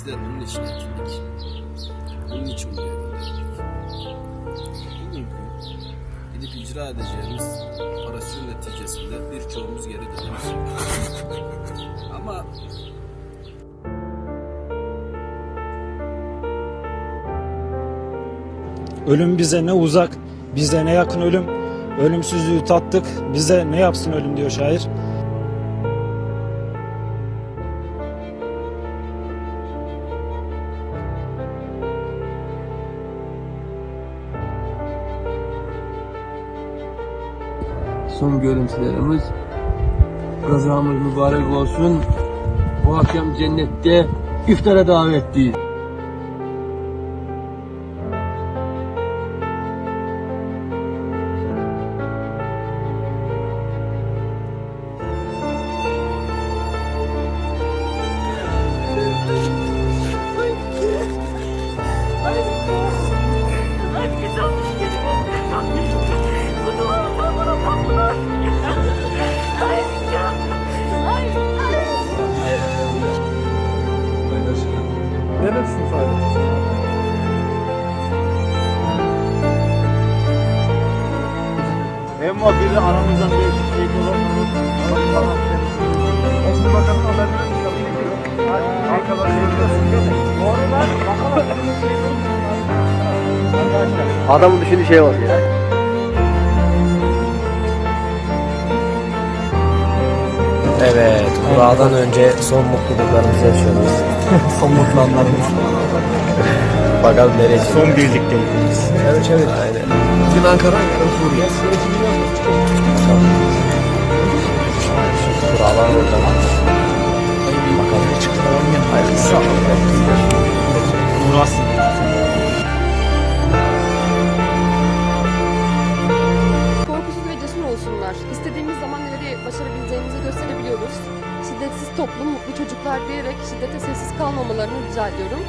Bizler bunun için ekildik. Bunun için buraya gönderildik. Gidip icra edeceğimiz operasyon neticesinde birçoğumuz geri döneriz. Ama Ölüm bize ne uzak, bize ne yakın ölüm. Ölümsüzlüğü tattık, bize ne yapsın ölüm diyor şair. Son görüntülerimiz. Kazamız mübarek olsun. Bu akşam cennette iftara davetliyiz. Ama biri aramızdan bir şey dolanır. Şimdi bakalım haberleri kapıyı giriyor. Arkadaşlar giriyorsun. Doğru lan. Bakalım. Adamın düşündüğü şey var ya. Evet, kuradan önce son mutluluklarımızı yaşıyoruz. son mutlu anlarımız. Bakalım nereye Son birlikteliğimiz. Evet, evet. Aynen. Bugün Ankara, yarın Suriye. Kuralar orada. Bakalım ne çıktı. Hayırlısı. Uğraşsın. Zaman neleri başarabileceğimizi gösterebiliyoruz. Şiddetsiz toplum, mutlu çocuklar diyerek şiddete sessiz kalmamalarını rica ediyorum.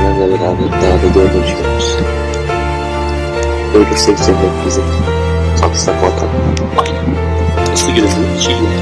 Benimle beraber daha da dördüncü günümüz. Ölürsek cennet bizim. Kalksak vatan. Aynen. Nasıl? İyi gidelim.